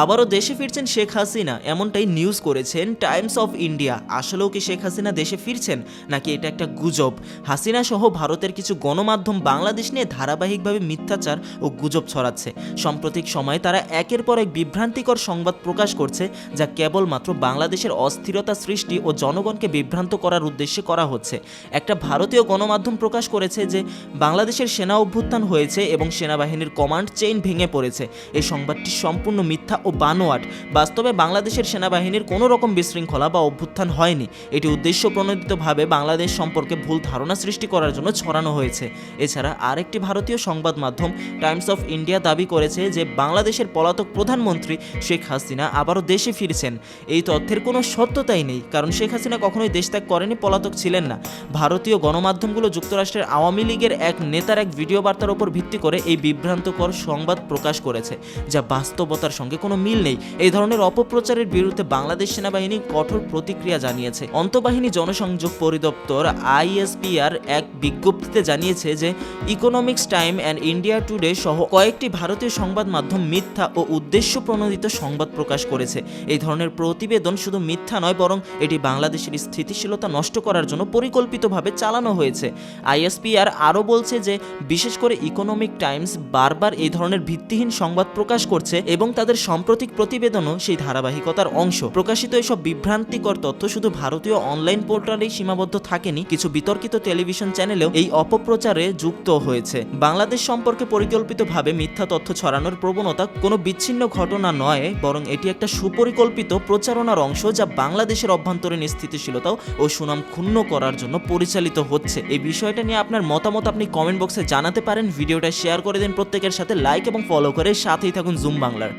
আবারও দেশে ফিরছেন শেখ হাসিনা, এমনটাই নিউজ করেছেন টাইমস অফ ইন্ডিয়া আসলেও কি শেখ হাসিনা দেশে ফিরছেন, নাকি এটা একটা গুজব? হাসিনা সহ ভারতের কিছু গণমাধ্যম বাংলাদেশ নিয়ে ধারাবাহিকভাবে মিথ্যাচার ও গুজব ছড়াচ্ছে। সাম্প্রতিক সময়ে তারা একের পর এক বিভ্রান্তিকর সংবাদ প্রকাশ করছে, যা কেবলমাত্র বাংলাদেশের অস্থিরতা সৃষ্টি ও জনগণকে বিভ্রান্ত করার উদ্দেশ্যে করা হচ্ছে। একটা ভারতীয় গণমাধ্যম প্রকাশ করেছে যে, বাংলাদেশের সেনা অভ্যুত্থান হয়েছে এবং সেনাবাহিনীর কমান্ড চেইন ভেঙে পড়েছে। এই সংবাদটি সম্পূর্ণ মিথ্যা ও বানোয়াট। বাস্তবে বাংলাদেশের সেনাবাহিনীর কোনো রকম বিশৃঙ্খলা বা অভ্যুত্থান হয়নি। এটি উদ্দেশ্য প্রণোদিতভাবে বাংলাদেশ সম্পর্কে ভুল ধারণা সৃষ্টি করার জন্য ছড়ানো হয়েছে। এছাড়া আরেকটি ভারতীয় সংবাদ মাধ্যম, টাইমস অফ ইন্ডিয়া, দাবি করেছে যে বাংলাদেশের পলাতক প্রধানমন্ত্রী শেখ হাসিনা আবারও দেশে ফিরছেন। এই তথ্যের কোনো সত্যতাই নেই, কারণ শেখ হাসিনা কখনোই দেশ ত্যাগ করেনি, পলাতক ছিলেন না। ভারতীয় গণমাধ্যমগুলো যুক্তরাষ্ট্রের আওয়ামী লীগের এক নেতার এক ভিডিও বার্তার উপর ভিত্তি করে এই বিভ্রান্তকর সংবাদ প্রকাশ করেছে, যা বাস্তবতার সঙ্গে কোনো মিল নেই। এই ধরনের অপপ্রচারের বিরুদ্ধে বাংলাদেশ সেনাবাহিনী কঠোর প্রতিক্রিয়া জানিয়েছে। অন্তবাহিনী জনসংযোগ পরিদপ্তর আইএসপিআর এক বিজ্ঞপ্তিতে জানিয়েছে যে, economics time and India today সহ কয়েকটি ভারতীয় সংবাদ মাধ্যম মিথ্যা ও উদ্দেশ্য প্রণোদিত সংবাদ প্রকাশ করেছে। এই ধরনের প্রতিবেদন শুধু মিথ্যা নয়, বরং এটি বাংলাদেশের স্থিতিশীলতা নষ্ট করার জন্য পরিকল্পিতভাবে চালানো হয়েছে। আইএসপিআর আরও বলছে যে, বিশেষ করে ইকোনমিক টাইমস বারবার এই ধরনের ভিত্তিহীন সংবাদ প্রকাশ করছে এবং তাদের সাম্প্রতিক প্রতিবেদনও সেই ধারাবাহিকতার অংশ। প্রকাশিত এসব বিভ্রান্তিকর তথ্য শুধু ভারতীয় অনলাইন পোর্টালেই সীমাবদ্ধ থাকেনি, কিছু বিতর্কিত টেলিভিশন চ্যানেলেও এই অপপ্রচারে যুক্ত হয়েছে। বাংলাদেশ সম্পর্কে পরিকল্পিতভাবে মিথ্যা তথ্য ছড়ানোর প্রবণতা কোনো বিচ্ছিন্ন ঘটনা নয়, বরং এটি একটা সুপরিকল্পিত প্রচারণার অংশ যা বাংলাদেশের অভ্যন্তরীণ স্থিতিশীলতা ও সুনাম ক্ষুণ্ণ করার জন্য পরিচালিত হচ্ছে। এই বিষয়টা নিয়ে আপনার মতামত আপনি কমেন্ট বক্সে জানাতে পারেন। ভিডিওটা শেয়ার করে দিন প্রত্যেকের সাথে, লাইক এবং ফলো করে সাথেই থাকুন জুম বাংলার।